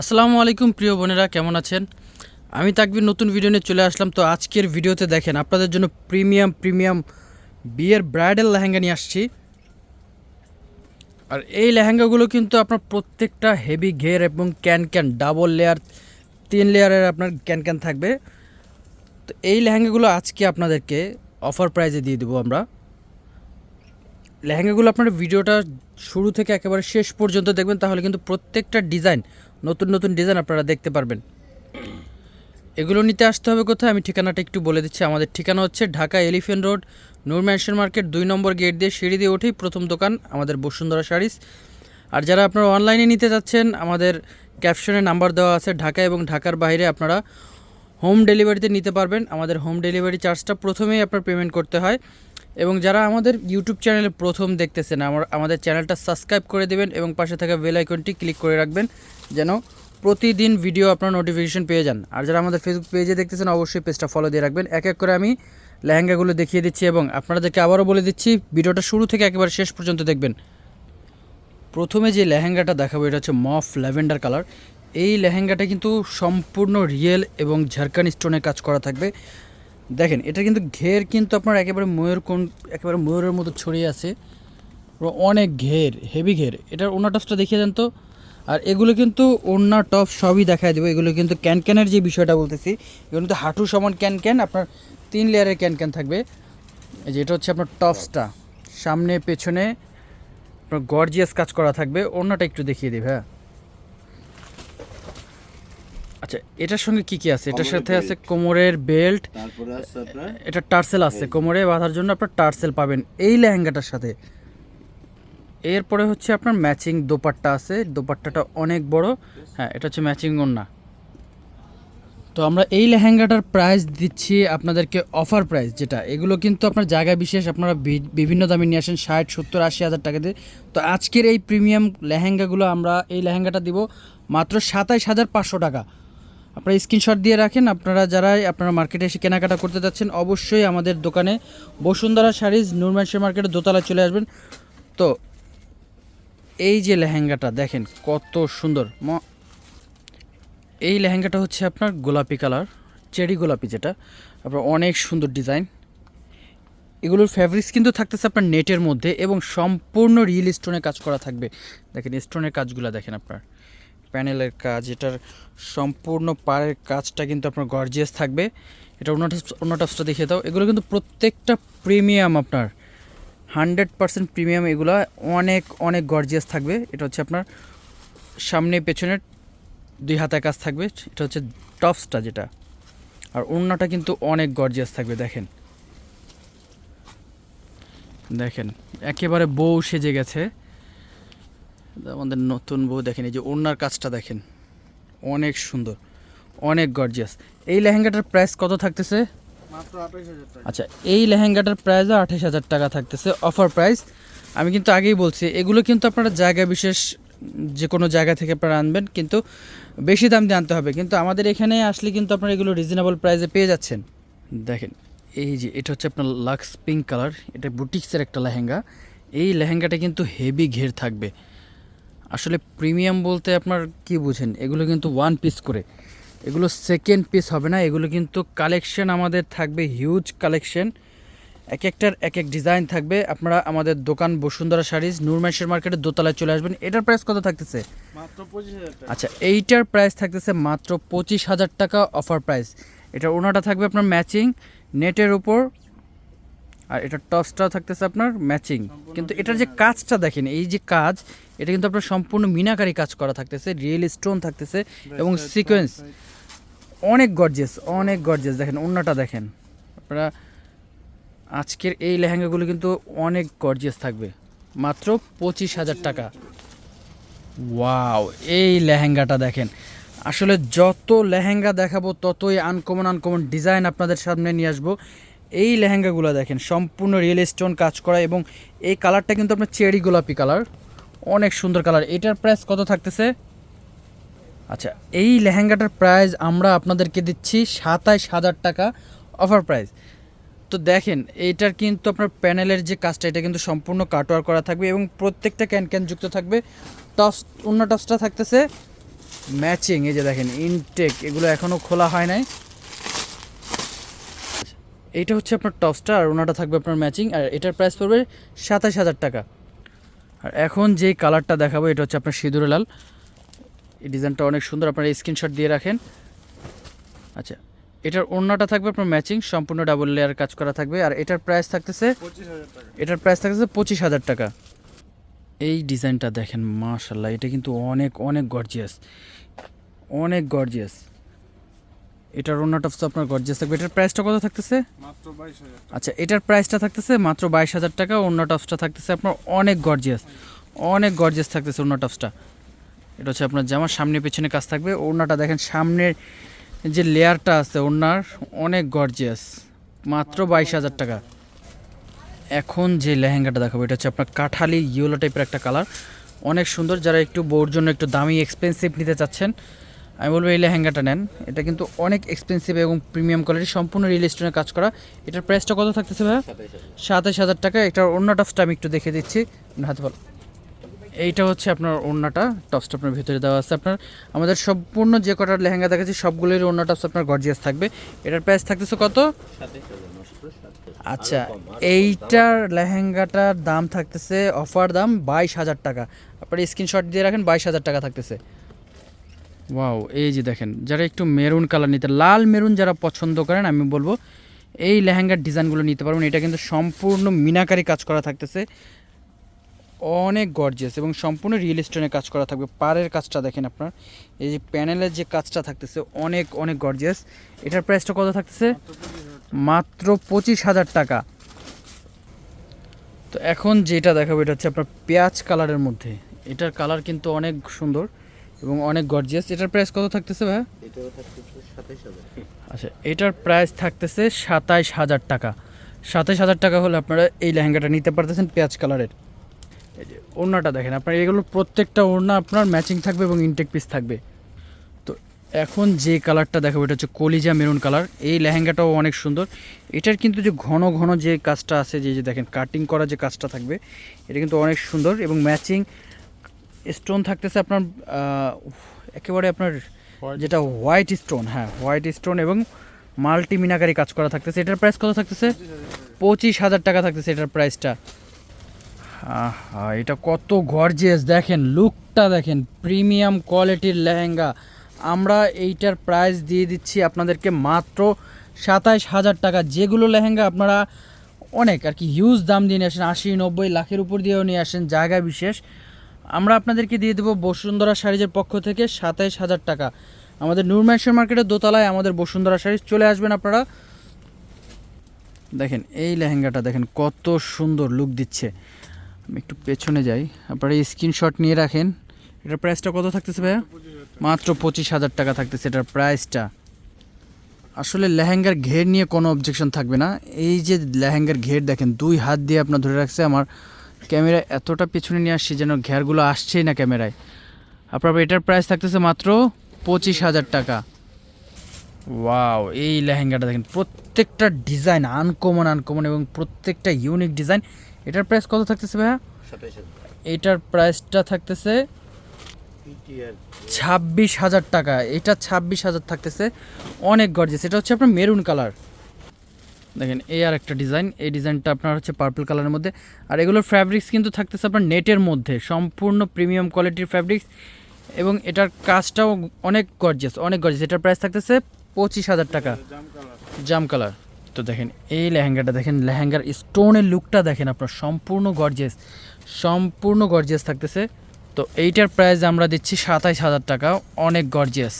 আসসালামু আলাইকুম, প্রিয় বোনেরা, কেমন আছেন? আমি তাকবির, নতুন ভিডিও নিয়ে চলে আসলাম। তো আজকের ভিডিওতে দেখেন, আপনাদের জন্য প্রিমিয়াম প্রিমিয়াম বিয়ের ব্রাইডাল লেহেঙ্গা নিয়ে আসছি। আর এই লেহেঙ্গাগুলো কিন্তু আপনার প্রত্যেকটা হেভি ঘের এবং ক্যান ক্যান ডাবল লেয়ার তিন লেয়ারের আপনার ক্যান ক্যান থাকবে। তো এই লেহেঙ্গাগুলো আজকে আপনাদেরকে অফার প্রাইজে দিয়ে দেবো আমরা। লেহেঙ্গাগুলো আপনার ভিডিওটা শুরু থেকে একেবারে শেষ পর্যন্ত দেখবেন, তাহলে কিন্তু প্রত্যেকটা ডিজাইন নতুন নতুন ডিজাইন আপনারা দেখতে পারবেন। এগুলো নিতে আসতে হবে কোথায়? আমি ঠিকানাটা একটু বলে দিচ্ছি। আমাদের ঠিকানা হচ্ছে Dhaka elephant road, Noor mansion market, দুই নম্বর গেট দিয়ে সিঁড়ি দিয়ে উঠেই প্রথম দোকান আমাদের বসুন্ধরা শাড়িস আর যারা আপনারা অনলাইনে নিতে যাচ্ছেন, আমাদের ক্যাপশনে নাম্বার দেওয়া আছে ঢাকা এবং ঢাকার বাইরে আপনারা হোম ডেলিভারিতে নিতে পারবেন। আমাদের হোম ডেলিভারি চার্জটা প্রথমেই আপনার পেমেন্ট করতে হয়। এবং যারা আমাদের ইউটিউব চ্যানেলে প্রথম দেখতেছেন, আমার, আমাদের চ্যানেলটা সাবস্ক্রাইব করে দেবেন এবং পাশে থাকা বেল আইকনটি ক্লিক করে রাখবেন, যেন প্রতিদিন ভিডিও আপনার নোটিফিকেশন পেয়ে যান। আর যারা আমাদের ফেসবুক পেজে দেখতেছেন, অবশ্যই পেজটা ফলো দিয়ে রাখবেন। এক এক করে আমি লেহেঙ্গাগুলো দেখিয়ে দিচ্ছি এবং আপনাদেরকে আবারও বলে দিচ্ছি, ভিডিওটা শুরু থেকে একেবারে শেষ পর্যন্ত দেখবেন। প্রথমে যে লেহেঙ্গাটা দেখাবো, এটা হচ্ছে মফ ল্যাভেন্ডার কালার। এই লেহেঙ্গাটা কিন্তু সম্পূর্ণ রিয়েল এবং ঝাড়খান স্টোনের কাজ করা থাকবে। দেখেন, এটা কিন্তু ঘের কিন্তু আপনার একেবারে ময়ূর কোন, একেবারে ময়ূরের মতো ছড়িয়ে আছে। অনেক ঘের হেভি ঘের। এটার ওনা টপসটা দেখিয়ে দেন তো। আর এগুলো কিন্তু ওনা টপ সবই দেখায় দেবো। এগুলো কিন্তু ক্যান ক্যানের যে বিষয়টা বলতেছি, এগুলো কিন্তু হাঁটু সমান ক্যান ক্যান আপনার তিন লেয়ারের ক্যান ক্যান থাকবে। এই যে এটা হচ্ছে আপনার টপসটা। সামনে, পেছনে আপনার গর্জিয়াস কাজ করা থাকবে। অন্যটা একটু দেখিয়ে দিবে হ্যাঁ আচ্ছা এটার সঙ্গে কি কি আছে? এটার সাথে আছে কোমরের বেল্ট তারপরে আছে আপনার এটা টার্সেল আছে। কোমরে বাঁধার জন্য আপনার টার্সেল পাবেন এই লেহেঙ্গাটার সাথে। এরপরে হচ্ছে আপনার ম্যাচিং দোপাট্টা আছে। দোপাট্টাটা অনেক বড়। হ্যাঁ এটা হচ্ছে ম্যাচিং ওড়না। তো আমরা এই লেহেঙ্গাটার প্রাইস দিচ্ছি আপনাদেরকে অফার প্রাইস যেটা। এগুলো কিন্তু আপনার জায়গা বিশেষ আপনারা বিভিন্ন দামে নিয়ে আসেন ষাট সত্তর আশি হাজার টাকা দিয়ে। তো আজকের এই প্রিমিয়াম লেহেঙ্গাগুলো আমরা এই লেহেঙ্গাটা দিব মাত্র সাতাইশ হাজার পাঁচশো টাকা। আপনারা স্ক্রিনশট দিয়ে রাখেন। আপনারা যারাই আপনারা মার্কেটে এসে কেনাকাটা করতে যাচ্ছেন, অবশ্যই আমাদের দোকানে বসুন্ধরা শাড়িজ নুরমানসের মার্কেটে দোতলায় চলে আসবেন। তো, এই যে লেহেঙ্গাটা দেখেন কত সুন্দর। ম- এই লেহেঙ্গাটা হচ্ছে আপনার গোলাপি কালার, চেরি গোলাপি যেটা। আপনার অনেক সুন্দর ডিজাইন এগুলোর ফ্যাব্রিক্স কিন্তু থাকতেছে আপনার নেটের মধ্যে এবং সম্পূর্ণ রিয়েল স্টোনে কাজ করা থাকবে। দেখেন স্টোনের কাজগুলো দেখেন আপনার। প্যানেলের কাজ, এটার সম্পূর্ণ পাড়ের কাজটা কিন্তু আপনার গর্জিয়াস থাকবে। এটা অন্য অন্য টপসটা দেখিয়ে দাও। এগুলো কিন্তু প্রত্যেকটা প্রিমিয়াম আপনার। হান্ড্রেড পার্সেন্ট প্রিমিয়াম এগুলো অনেক অনেক গর্জিয়াস থাকবে। এটা হচ্ছে আপনার সামনে পেছনে দুই হাতে কাজ থাকবে। এটা হচ্ছে টপসটা যেটা। আর ওড়নাটা কিন্তু অনেক গর্জিয়াস থাকবে, দেখেন। দেখেন, একেবারে বউ সেজে গেছে। আমাদের নতুন বউ দেখেন এই যে ওড়নার কাজটা দেখেন। অনেক সুন্দর অনেক গর্জিয়াস এই লেহেঙ্গাটার প্রাইস কত থাকতেছে? আচ্ছা এই লেহেঙ্গাটার প্রাইসও আঠাশ হাজার টাকা থাকতেছে অফার প্রাইস আমি কিন্তু আগেই বলছি এগুলো কিন্তু আপনারা জায়গা বিশেষ যে কোনো জায়গা থেকে আপনারা আনবেন কিন্তু বেশি দাম দিয়ে আনতে হবে। কিন্তু আমাদের এখানে আসলে কিন্তু আপনারা এগুলো রিজনেবল প্রাইসে পেয়ে যাচ্ছেন। দেখেন এই যে এটা হচ্ছে আপনার লাক্স পিঙ্ক কালার এটা বুটিক্সের একটা লেহেঙ্গা। এই লেহেঙ্গাটা কিন্তু হেভি ঘের থাকবে। আসলে প্রিমিয়াম বলতে আপনার কি বুঝেন? এগুলো কিন্তু ওয়ান পিস করে। এগুলো সেকেন্ড পিস হবে না এগুলো কিন্তু কালেকশন আমাদের থাকবে হিউজ কালেকশন এক একটার এক এক ডিজাইন থাকবে। আপনারা আমাদের দোকান বসুন্ধরা শাড়িজ নূরমেশের মার্কেটে দোতলায় চলে আসবেন। এটার প্রাইস কত থাকতেছে? আচ্ছা এইটার প্রাইস থাকতেছে মাত্র পঁচিশ হাজার টাকা অফার প্রাইস এটা ওনাটা থাকবে আপনার ম্যাচিং নেটের উপর। আর এটা টপসটাও থাকতেছে আপনার ম্যাচিং কিন্তু এটার যে কাজটা দেখেন এই যে কাজ এটা কিন্তু আপনার সম্পূর্ণ মিনাকারি কাজ করা থাকতেছে রিয়েল স্টোন থাকতেছে এবং সিকোয়েন্স অনেক গর্জেস অনেক গর্জেস দেখেন অন্যটা দেখেন। আপনারা আজকের এই লেহেঙ্গাগুলো কিন্তু অনেক গর্জিয়াস থাকবে। মাত্র পঁচিশ হাজার টাকা। ওয়াও এই লেহেঙ্গাটা দেখেন। আসলে যত লেহেঙ্গা দেখাবো ততই আনকমন আনকমন ডিজাইন আপনাদের সামনে নিয়ে আসব। এই লেহেঙ্গাগুলো দেখেন সম্পূর্ণ রিয়েল স্টোন কাজ করা এবং এই কালারটা কিন্তু আপনার চেরি গোলাপি কালার অনেক সুন্দর কালার। এটার প্রাইস কত থাকতেছে? আচ্ছা এই লেহেঙ্গাটার প্রাইস আমরা আপনাদেরকে দিচ্ছি সাতাইশ হাজার টাকা অফার প্রাইস তো দেখেন, এইটার কিন্তু আপনার প্যানেলের যে কাজটা, এটা কিন্তু সম্পূর্ণ কাটওয়ার করা থাকবে এবং প্রত্যেকটা ক্যান ক্যান যুক্ত থাকবে। টস অন্য টসটা থাকতেছে ম্যাচিং এই যে দেখেন ইনটেক এগুলো এখনও খোলা হয় নাই। এইটা হচ্ছে আপনার টপসটা আর ওনাটা থাকবে আপনার ম্যাচিং আর এটার প্রাইস পড়বে সাতাশ হাজার টাকা। আর এখন যে কালারটা দেখাবো এটা হচ্ছে আপনার সিঁদুরে লাল। এই ডিজাইনটা অনেক সুন্দর আপনারা স্ক্রিনশট দিয়ে রাখেন। আচ্ছা এটার ওড়নাটা থাকবে আপনার ম্যাচিং সম্পূর্ণ ডাবল লেয়ার কাজ করা থাকবে। আর এটার প্রাইস থাকতেছে এটার প্রাইস থাকতেছে পঁচিশ হাজার টাকা। এই ডিজাইনটা দেখেন মাশাল্লাহ এটা কিন্তু অনেক অনেক গর্জিয়াস অনেক গর্জিয়াস এটার ওনার টপস আপনার গর্জিয়াস থাকবে। এটার প্রাইসটা কত থাকতেছে? মাত্র বাইশ হাজার আচ্ছা এটার প্রাইসটা থাকতেছে মাত্র বাইশ হাজার টাকা অন্য টপসটা থাকতেছে আপনার অনেক গর্জিয়াস অনেক গর্জিয়াস থাকতেছে অন্য টপসটা এটা হচ্ছে আপনার জামার সামনে পেছনে কাজ থাকবে। ওড়নাটা দেখেন সামনের যে লেয়ারটা আছে ওড়নার অনেক গর্জিয়াস মাত্র বাইশ হাজার টাকা। এখন যে লেহেঙ্গাটা দেখাবো এটা হচ্ছে আপনার কাঠালি ইয়েলো টাইপের একটা কালার অনেক সুন্দর যারা একটু বউর জন্য একটু দামি এক্সপেন্সিভ নিতে চাচ্ছেন আমি বলব এই লেহেঙ্গাটা নেন। এটা কিন্তু অনেক এক্সপেন্সিভ এবং প্রিমিয়াম কোয়ালিটি সম্পূর্ণ রিয়েল স্টোনের কাজ করা। এটার প্রাইসটা কত থাকতেছে ভাই সাতাশ হাজার টাকা। এটার অন্য টপসটা আমি একটু দেখে দিচ্ছি। হাতে বলো। এইটা হচ্ছে আপনার ওড়নাটা। টপসটা আপনার ভিতরে দেওয়া আছে আপনার। আমাদের সম্পূর্ণ যে কটার লেহেঙ্গা দেখাচ্ছি সবগুলোর ওড়না টপস আপনার গর্জিয়াস থাকবে। এটার প্রাইস থাকতেছে কত? আচ্ছা এইটার লেহেঙ্গাটার দাম থাকতেছে অফার দাম বাইশ হাজার টাকা। আপনার স্ক্রিনশট দিয়ে রাখেন, বাইশ হাজার টাকা থাকতেছে। ওয়াও এই যে দেখেন, যারা একটু মেরুন কালার নিতে, লাল মেরুন যারা পছন্দ করেন, আমি বলব এই লেহেঙ্গার ডিজাইনগুলো নিতে পারবেন। এটা কিন্তু সম্পূর্ণ মিনাকারি কাজ করা থাকতেছে। অনেক গর্জিয়াস এবং সম্পূর্ণ রিয়েল স্টোনে কাজ করা থাকবে। পাড়ের কাজটা দেখেন আপনার। এই যে প্যানেলের যে কাজটা থাকতেছে, অনেক অনেক গর্জিয়াস এটার প্রাইসটা কত থাকতেছে? মাত্র পঁচিশ হাজার টাকা। তো এখন যেটা দেখাবো, এটা হচ্ছে আপনার পেঁয়াজ কালারের মধ্যে। এটার কালার কিন্তু অনেক সুন্দর। এবং অনেক গর্জিয়াস এটার প্রাইস কত থাকতেছে ভাই এটাও থাকতেছে সাতাইশ হাজার। আচ্ছা এটার প্রাইস থাকতেছে সাতাইশ হাজার টাকা। সাতাইশ হাজার টাকা হলে আপনারা এই লেহেঙ্গাটা নিতে পারতেছেন পেঁয়াজ কালারের। এই যে ওড়নাটা দেখেন আপনার এগুলো প্রত্যেকটা ওড়না আপনার ম্যাচিং থাকবে এবং ইনটেক পিস থাকবে। তো এখন যে কালারটা দেখাবো এটা হচ্ছে কলিজা মেরুন কালার। এই লেহেঙ্গাটাও অনেক সুন্দর। এটার কিন্তু যে ঘন ঘন যে কাজটা আছে যে যে দেখেন কাটিং করা যে কাজটা থাকবে এটা কিন্তু অনেক সুন্দর এবং ম্যাচিং স্টোন থাকতেছে আপনার একেবারে আপনার যেটা হোয়াইট স্টোন হ্যাঁ হোয়াইট স্টোন এবং মাল্টি মিনাকারি কাজ করা থাকতেছে। এটার প্রাইস কত থাকতেছে? পঁচিশ হাজার টাকা থাকতেছে এটার প্রাইসটা আহা এটা কত গর্জিয়াস দেখেন লুকটা দেখেন প্রিমিয়াম কোয়ালিটির লেহেঙ্গা। আমরা এইটার প্রাইস দিয়ে দিচ্ছি আপনাদেরকে মাত্র সাতাইশ হাজার টাকা। যেগুলো লেহেঙ্গা আপনারা অনেক আর কি হিউজ দাম দিয়ে নিয়ে আসেন আশি নব্বই লাখের উপর দিয়েও নিয়ে আসেন জায়গা বিশেষ। আমরা আপনাদেরকে দিয়ে দেবো বসুন্ধরা শাড়িজের পক্ষ থেকে সাতাইশ হাজার টাকা। আমাদের নূরম্যানশন মার্কেটের দোতলায় আমাদের বসুন্ধরা শাড়ি চলে আসবেন আপনারা। দেখেন, এই লেহেঙ্গাটা দেখেন, কত সুন্দর লুক দিচ্ছে। আমি একটু পেছনে যাই। আপনারা এই স্ক্রিনশট নিয়ে রাখেন। এটার প্রাইসটা কত থাকতেছে ভাইয়া? মাত্র পঁচিশ হাজার টাকা থাকতেছে এটার প্রাইসটা আসলে লেহেঙ্গার ঘের নিয়ে কোনো অবজেকশন থাকবে না। এই যে লেহেঙ্গার ঘের দেখেন, দুই হাত দিয়ে আপনার ধরে রাখছে আমার ক্যামেরা এতটা পিছনে নিয়ে আসছে যেন ঘেরগুলো আসছেই না ক্যামেরায়। আপনার এটার প্রাইস থাকতেছে মাত্র পঁচিশ হাজার টাকা। ওয়াও এই লেহেঙ্গাটা দেখেন প্রত্যেকটা ডিজাইন আনকমন আনকমন এবং প্রত্যেকটা ইউনিক ডিজাইন এটার প্রাইস কত থাকতেছে ভাইয়া? এটার প্রাইসটা থাকতেছে ছাব্বিশ হাজার টাকা। এটা ছাব্বিশ হাজার থাকতেছে। অনেক গর্জেস এটা হচ্ছে আপনার মেরুন কালার দেখেন, এই আর একটা ডিজাইন। এই ডিজাইনটা আপনার হচ্ছে পার্পল কালারের মধ্যে। আর এগুলোর ফ্যাব্রিক্স কিন্তু থাকতেছে আপনার নেটের মধ্যে। সম্পূর্ণ প্রিমিয়াম কোয়ালিটির ফ্যাব্রিক্স এবং এটার কাজটাও অনেক গর্জিয়াস অনেক গর্জিয়াস এটার প্রাইস থাকতেছে পঁচিশ হাজার টাকা। জাম কালার তো দেখেন, এই লেহেঙ্গাটা দেখেন, লেহেঙ্গার স্টোনের লুকটা দেখেন আপনার। সম্পূর্ণ গর্জিয়াস সম্পূর্ণ গর্জিয়াস থাকতেছে। তো এইটার প্রাইস আমরা দিচ্ছি সাতাইশ হাজার টাকা। অনেক গর্জিয়াস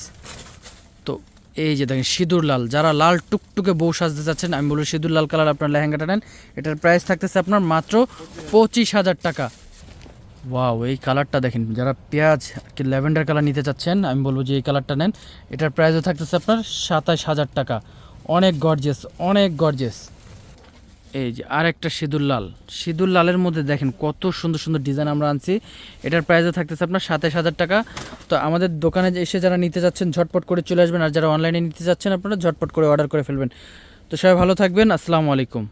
এই যে দেখেন, সিঁদুর লাল। যারা লাল টুকটুকে বউ সাজতে চাচ্ছেন, আমি বলব সিঁদুর লাল কালার আপনার লেহেঙ্গাটা নেন। এটার প্রাইস থাকতেছে আপনার মাত্র পঁচিশ হাজার টাকা। ওয়াও এই কালারটা দেখেন, যারা পেঁয়াজ, কি ল্যাভেন্ডার কালার নিতে চাচ্ছেন, আমি বলব যে এই কালারটা নেন। এটার প্রাইসও থাকতেছে আপনার সাতাশ হাজার টাকা। অনেক গর্জেস অনেক গর্জেস এই যে আর একটা সিঁদুর লাল। সিঁদুর লালের মধ্যে দেখেন কত সুন্দর সুন্দর ডিজাইন আমরা আনছি। এটার প্রাইসও থাকতেছে আপনার সাতাশ হাজার টাকা। তো আমাদের দোকানে এসে যারা নিতে যাচ্ছেন, ঝটপট করে চলে আসবেন। আর যারা অনলাইনে নিতে যাচ্ছেন, আপনারা ঝটপট করে অর্ডার করে ফেলবেন। তো সবাই ভালো থাকবেন। আসসালামু আলাইকুম।